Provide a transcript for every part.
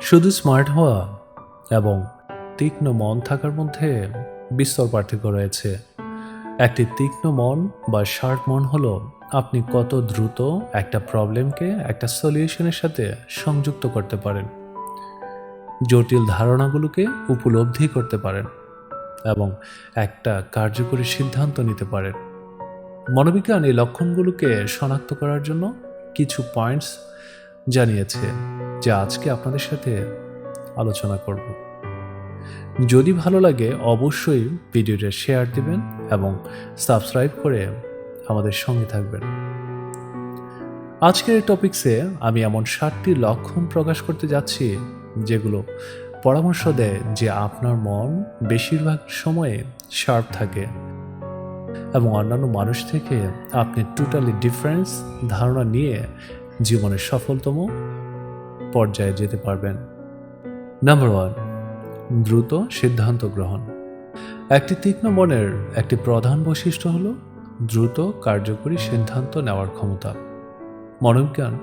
শুধু স্মার্ট হওয়া এবং তীক্ষ্ণ মন থাকার মধ্যে বিস্তর পার্থক্য রয়েছে। একটি তীক্ষ্ণ মন বা শার্প মন হলো আপনি কত দ্রুত একটা প্রবলেমকে একটা সলিউশনের সাথে সংযুক্ত করতে পারেন। জটিল ধারণাগুলোকে উপলব্ধি করতে পারেন এবং একটা কার্যকরী সিদ্ধান্ত নিতে পারেন। মনোবিজ্ঞান এই লক্ষণগুলোকে শনাক্ত করার জন্য কিছু পয়েন্টস জানিয়েছে। যা আজকে আপনাদের সাথে আলোচনা করব। যদি ভালো লাগে, অবশ্যই ভিডিওটা শেয়ার দিবেন এবং সাবস্ক্রাইব করে আমাদের সঙ্গে থাকবেন। আজকের টপিকসে আমি এমন ষাটটি লক্ষণ প্রকাশ করতে যাচ্ছি, যেগুলো পরামর্শ দেয় যে আপনার মন বেশিরভাগ সময়ে শার্প থাকে এবং অন্যান্য মানুষ থেকে আপনি টোটালি ডিফারেন্স ধারণা নিয়ে জীবনের সফলতম পর্যায়ে যেতে পারবেন। নাম্বার ওয়ান দ্রুত সিদ্ধান্ত গ্রহণ। একটি তীক্ষ্ণ মনের একটি প্রধান বৈশিষ্ট্য হল দ্রুত কার্যকরী সিদ্ধান্ত নেওয়ার ক্ষমতা। মনোবিজ্ঞান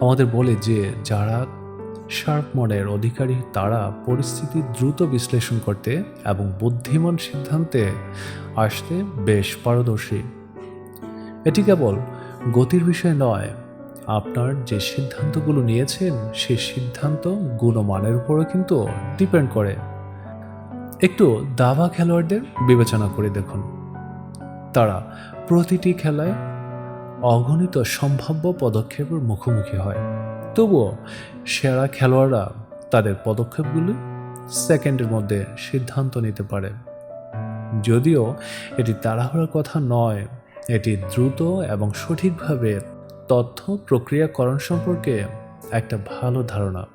আমাদের বলে যে যারা শার্প মনের অধিকারী, তারা পরিস্থিতি দ্রুত বিশ্লেষণ করতে এবং বুদ্ধিমান সিদ্ধান্তে আসতে বেশ পারদর্শী। এটি কেবল গতির বিষয় নয় আপনার যে সিদ্ধান্তগুলো নিয়েছেন সেই সিদ্ধান্ত গুণমানের উপরও কিন্তু ডিপেন্ড করে। একটু দাবা খেলোয়াড়দের বিবেচনা করে দেখুন। তারা প্রতিটি খেলায় অগণিত সম্ভাব্য পদক্ষেপের মুখোমুখি হয়। তবুও সেরা খেলোয়াড়রা তাদের পদক্ষেপগুলি সেকেন্ডের মধ্যে সিদ্ধান্ত নিতে পারে। যদিও এটি তাড়াহুড়ার কথা নয়, এটি দ্রুত এবং সঠিকভাবে তথ্য প্রক্রিয়াকরণ সম্পর্কে একটা ভালো ধারণা।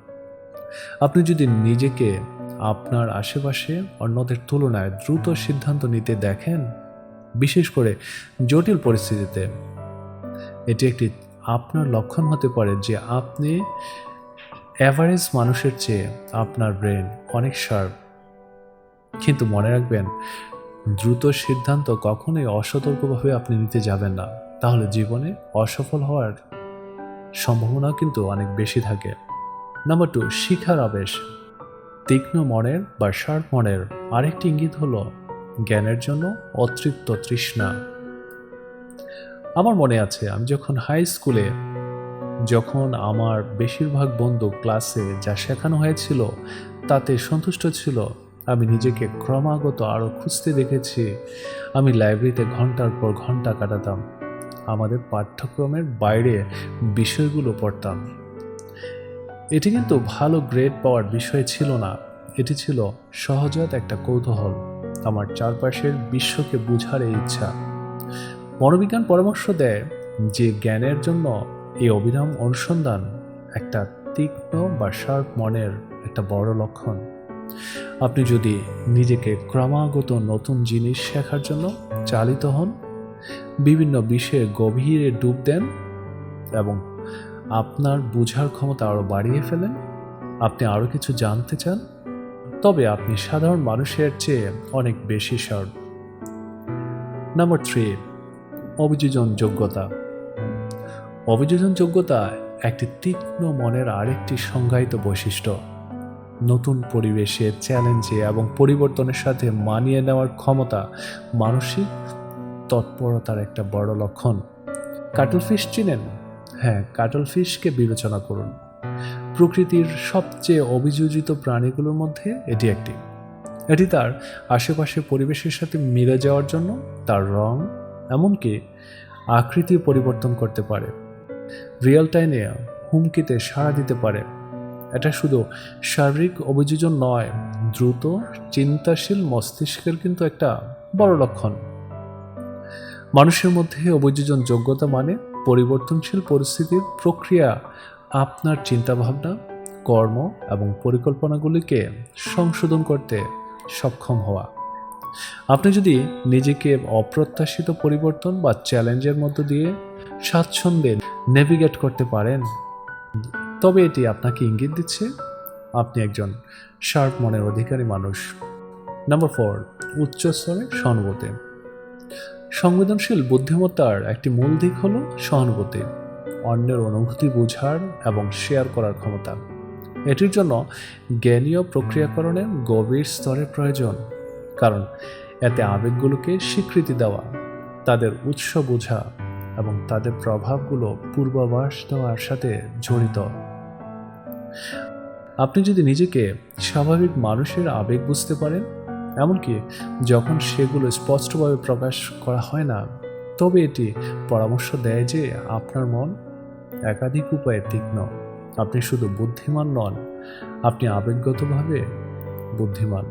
আপনি যদি নিজেকে আপনার আশেপাশে অন্যদের তুলনায় দ্রুত সিদ্ধান্ত নিতে দেখেন, বিশেষ করে জটিল পরিস্থিতিতে, এটি একটি আপনার লক্ষণ হতে পারে যে আপনি অ্যাভারেজ মানুষের চেয়ে আপনার ব্রেন অনেক শার্প কিন্তু মনে রাখবেন, দ্রুত সিদ্ধান্ত কখনোই অসতর্কভাবে আপনি নিতে যাবেন না। তাহলে জীবনে অসফল হওয়ার সম্ভাবনা কিন্তু অনেক বেশি থাকে। নাম্বার টু শিখার আবেশ। তীক্ষ্ণ মনের বা শার্প মনের আরেকটি ইঙ্গিত হলো জ্ঞানের জন্য অতৃপ্ত তৃষ্ণা। আমার মনে আছে, আমি যখন হাই স্কুলে যখন আমার বেশিরভাগ বন্ধু ক্লাসে যা শেখানো হয়েছিল তাতে সন্তুষ্ট ছিল, আমি নিজেকে ক্রমাগত আরও খুঁজতে দেখেছি। আমি লাইব্রেরিতে ঘণ্টার পর ঘণ্টা কাটাতাম। আমাদের পাঠ্যক্রমের বাইরে বিষয়গুলো পড়তাম। এটি কিন্তু ভালো গ্রেড পাওয়ার বিষয় ছিল না। এটি ছিল সহজাত একটা কৌতূহল, আমার চারপাশের বিশ্বকে বুঝার এই ইচ্ছা। মনোবিজ্ঞান পরামর্শ দেয় যে জ্ঞানের জন্য এই অবিরাম অনুসন্ধান একটা তীক্ষ্ণ বা শার্প মনের একটা বড় লক্ষণ। আপনি যদি নিজেকে ক্রমাগত নতুন জিনিস শেখার জন্য চালিত হন বিভিন্ন বিষয়ে গভীরে ডুব দেন এবং আপনার বোঝার ক্ষমতা আরও বাড়িয়ে ফেলেন। আপনি আরও কিছু জানতে চান? তবে আপনি সাধারণ মানুষের চেয়ে অনেক বেশি শার্প নাম্বার থ্রি, অভিযোজন যোগ্যতা। অভিযোজন যোগ্যতা একটি তীক্ষ্ণ মনের আরেকটি সংজ্ঞায়িত বৈশিষ্ট্য। নতুন পরিবেশে চ্যালেঞ্জে এবং পরিবর্তনের সাথে মানিয়ে নেওয়ার ক্ষমতা মানসিক তৎপরতার একটা বড় লক্ষণ। কাটল ফিশ চিনেন? হ্যাঁ কাটল ফিশকে বিবেচনা করুন। প্রকৃতির সবচেয়ে অভিযোজিত প্রাণীগুলোর মধ্যে এটি একটি। এটি তার আশেপাশে পরিবেশের সাথে মিলে যাওয়ার জন্য তার রং, এমনকি আকৃতি পরিবর্তন করতে পারে। রিয়েল টাইমে হুমকিতে সাড়া দিতে পারে। এটা শুধু শারীরিক অভিযোজন নয়, দ্রুত, চিন্তাশীল মস্তিষ্কের কিন্তু একটা বড় লক্ষণ। মানুষের মধ্যে অভিযোজন যোগ্যতা মানে পরিবর্তনশীল পরিস্থিতির প্রক্রিয়া। আপনার চিন্তাভাবনা, কর্ম এবং পরিকল্পনাগুলিকে সংশোধন করতে সক্ষম হওয়া। আপনি যদি নিজেকে অপ্রত্যাশিত পরিবর্তন বা চ্যালেঞ্জের মধ্য দিয়ে স্বাচ্ছন্দ্যে নেভিগেট করতে পারেন, তবে এটি আপনাকে ইঙ্গিত দিচ্ছে, আপনি একজন শার্প মনের অধিকারী মানুষ। নাম্বার ফোর উচ্চ স্তরে সহানুভূতি। সংবেদনশীল বুদ্ধিমত্তার একটি মূল দিক হল সহানুভূতি, অন্যের অনুভূতি বোঝার এবং শেয়ার করার ক্ষমতা। এটির জন্য জ্ঞানীয় প্রক্রিয়াকরণের গভীর স্তরের প্রয়োজন, কারণ এতে আবেগগুলোকে স্বীকৃতি দেওয়া, তাদের উৎস বোঝা এবং তাদের প্রভাবগুলো পূর্বাভাস দেওয়ার সাথে জড়িত। আপনি যদি নিজেকে স্বাভাবিক মানুষের আবেগ বুঝতে পারেন এমনকি যখন সেগুলো স্পষ্টভাবে প্রকাশ করা হয় না, তবে এটি পরামর্শ দেয় যে আপনার মন একাধিক উপায়ে তীক্ষ্ণ। আপনি শুধু বুদ্ধিমান নন, আপনি আবেগগতভাবে বুদ্ধিমান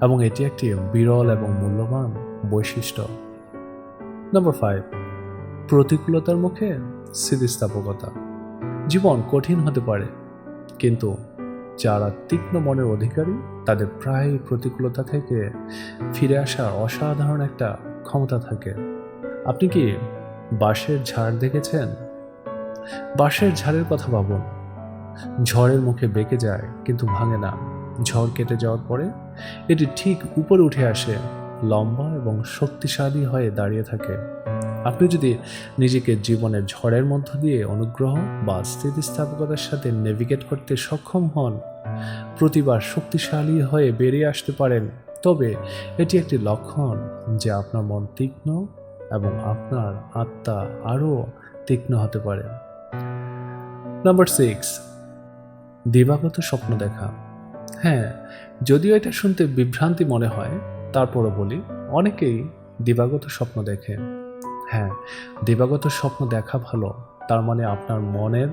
এবং এটি একটি বিরল এবং মূল্যবান বৈশিষ্ট্য। নম্বর ফাইভ, প্রতিকূলতার মুখে স্থিতিস্থাপকতা। জীবন কঠিন হতে পারে, কিন্তু যারা তীক্ষ্ণ মনের অধিকারী, তাদের প্রায় প্রতিকূলতা থেকে ফিরে আসার অসাধারণ একটা ক্ষমতা থাকে। আপনি কি বাঁশের ঝাড় দেখেছেন? বাঁশের ঝাড়ের কথা ভাবুন। ঝড়ের মুখে বেঁকে যায়, কিন্তু ভাঙে না। ঝড় কেটে যাওয়ার পরে এটি ঠিক উপরে উঠে আসে, লম্বা এবং শক্তিশালী হয়ে দাঁড়িয়ে থাকে। আপনি যদি নিজেকে জীবনের ঝড়ের মধ্য দিয়ে অনুগ্রহ বা স্থিতিস্থাপকতার সাথে নেভিগেট করতে সক্ষম হন, প্রতিবার শক্তিশালী হয়ে বেরিয়ে আসতে পারেন। তবে এটি একটি লক্ষণ যে আপনার মন তীক্ষ্ণ এবং আপনার আত্মা আরও তীক্ষ্ণ হতে পারে। নাম্বার সিক্স দিবাগত স্বপ্ন দেখা। হ্যাঁ যদিও এটা শুনতে বিভ্রান্তি মনে হয়, তারপরও বলি, অনেকেই দিবাগত স্বপ্ন দেখে। হ্যাঁ দিবাগত স্বপ্ন দেখা ভালো, তার মানে আপনার মনের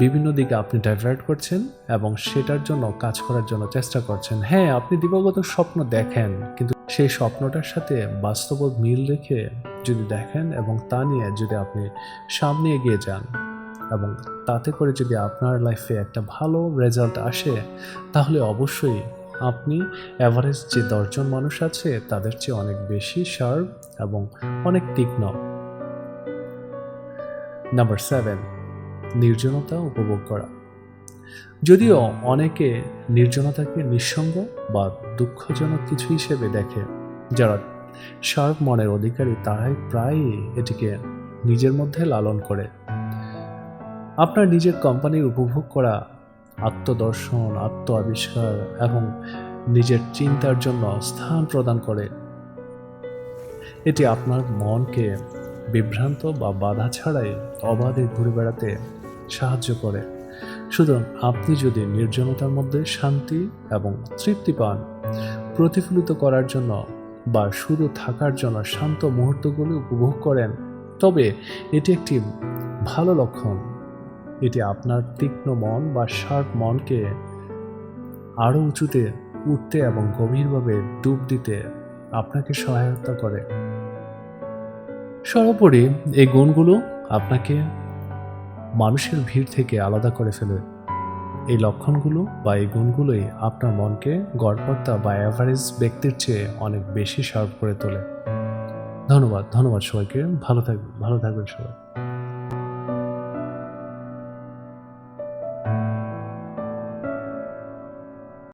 বিভিন্ন দিকে আপনি ডাইভার্ট করছেন এবং সেটার জন্য কাজ করার জন্য চেষ্টা করছেন। হ্যাঁ আপনি দিবাগত স্বপ্ন দেখেন, কিন্তু সেই স্বপ্নটার সাথে বাস্তব মিল রেখে যদি দেখেন এবং তা নিয়ে যদি আপনি সামনে এগিয়ে যান এবং তাতে করে যদি আপনার লাইফে একটা ভালো রেজাল্ট আসে, তাহলে অবশ্যই আপনি অ্যাভারেজ যে দশজন মানুষ আছে, তাদের চেয়ে অনেক বেশি শার্প এবং অনেক তীক্ষ্ণ। নাম্বার সেভেন নির্জনতা উপভোগ করা। যদিও অনেকে নির্জনতাকে নিঃসঙ্গ বা দুঃখজনক কিছু হিসেবে দেখে, যারা শার্প মনের অধিকারী, তারাই প্রায়ই এটিকে নিজের মধ্যে লালন করে। আপনার নিজের কোম্পানির উপভোগ করা, আত্মদর্শন আত্ম আবিষ্কার এবং নিজের চিন্তার জন্য স্থান প্রদান করে। এটি আপনার মনকে বিভ্রান্ত বা বাধা ছাড়াই অবাধে ঘুরে বেড়াতে সাহায্য করে। সুতরাং আপনি যদি নির্জনতার মধ্যে শান্তি এবং তৃপ্তি পান প্রতিফলিত করার জন্য বা শুধু থাকার জন্য শান্ত মুহূর্তগুলি উপভোগ করেন, তবে এটি একটি ভালো লক্ষণ। এটি আপনার তীক্ষ্ণ মন বা শার্প মনকে আরও উঁচুতে, উঠতে এবং গভীরভাবে ডুব দিতে আপনাকে সহায়তা করে। সর্বোপরি এই গুণগুলো আপনাকে মানুষের ভিড় থেকে আলাদা করে ফেলে। এই লক্ষণগুলো বা এই গুণগুলোই আপনার মনকে গড়পর্তা বা অ্যাভারেজ ব্যক্তির চেয়ে অনেক বেশি শার্প করে তোলে। ধন্যবাদ ধন্যবাদ সবাইকে। ভালো থাকবেন ভালো থাকবেন সবাই।